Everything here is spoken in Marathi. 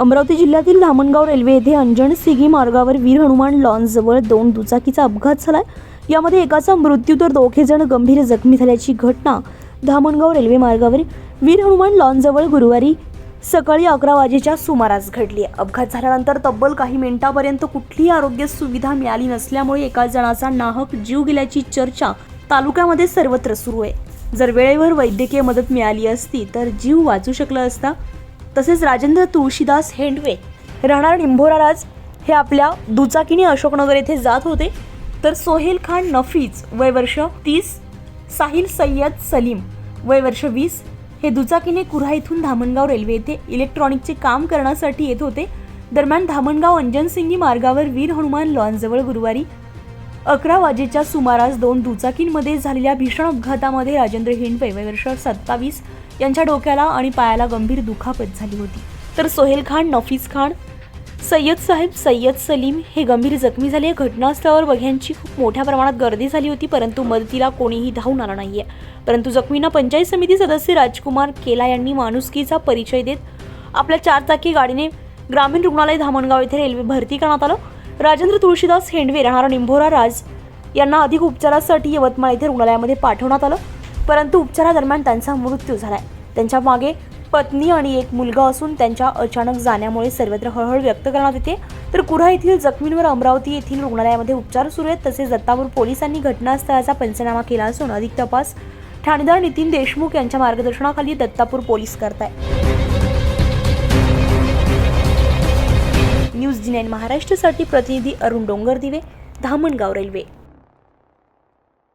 अमरावती जिल्ह्यातील धामणगाव रेल्वे येथे अंजण सिगी मार्गावर वीर हनुमान लॉन्सजवळ दोन दुचाकीचा अपघात झालाय. यामध्ये एकाचा मृत्यू तर दोघे जण गंभीर जखमी झाल्याची घटना धामणगाव रेल्वे मार्गावर वीर हनुमान लॉन्सजवळ गुरुवारी सकाळी अकरा वाजेच्या सुमारास घडली आहे. अपघात झाल्यानंतर तब्बल काही मिनिटांपर्यंत कुठलीही आरोग्य सुविधा मिळाली नसल्यामुळे एका जणाचा नाहक जीव गेल्याची चर्चा तालुक्यामध्ये सर्वत्र सुरू आहे. जर वेळेवर वैद्यकीय मदत मिळाली असती तर जीव वाचू शकला असता तसेच राजेंद्र तुळशीदास हेंडवे राहणार निंभोराराज हे आपल्या दुचाकीने अशोकनगर येथे जात होते. तर सोहेल खान नफीज वय वर्ष तीस साहिल सय्यद सलीम वय वर्ष वीस हे दुचाकीने कुऱ्हा इथून धामणगाव रेल्वे येथे इलेक्ट्रॉनिकचे काम करण्यासाठी येत होते. दरम्यान धामणगाव अंजनसिंगी मार्गावर वीर हनुमान लॉनजवळ गुरुवारी अकरा वाजेच्या सुमारास दोन दुचाकींमध्ये झालेल्या भीषण अपघातामध्ये राजेंद्र हिंडवे वय वर्ष सत्तावीस यांच्या डोक्याला आणि पायाला गंभीर दुखापत झाली होती. तर सोहेल खान नफीस खान सय्यद साहेब सय्यद सलीम हे गंभीर जखमी झाले. घटनास्थळावर बघ्यांची खूप मोठ्या प्रमाणात गर्दी झाली होती परंतु मदतीला कोणीही धावून आला नाहीये. परंतु जखमींना पंचायत समिती सदस्य राजकुमार केला यांनी माणुसकीचा परिचय देत आपल्या चारचाकी गाडीने ग्रामीण रुग्णालय धामणगाव येथे रेल्वे भरती करण्यात आलं. राजेंद्र तुळशीदास हेंडवे राहणारा निंभोरा राज यांना अधिक उपचारासाठी यवतमाळ येथे रुग्णालयामध्ये पाठवण्यात आलं. परंतु उपचारादरम्यान त्यांचा मृत्यू झालाय. त्यांच्या मागे पत्नी आणि एक मुलगा असून त्यांच्या अचानक जाण्यामुळे सर्वत्र हळहळ व्यक्त करण्यात येते. तर कुऱ्हा येथील जखमींवर अमरावती येथील रुग्णालयामध्ये उपचार सुरू आहेत तसेच दत्तापूर पोलिसांनी घटनास्थळाचा पंचनामा केला असून अधिक तपास ठाणेदार नितीन देशमुख यांच्या मार्गदर्शनाखाली दत्तापूर पोलीस करत आहे न्यूज जी नाईन महाराष्ट्रासाठी प्रतिनिधी अरुण डोंगरदिवे धामणगाव रेल्वे.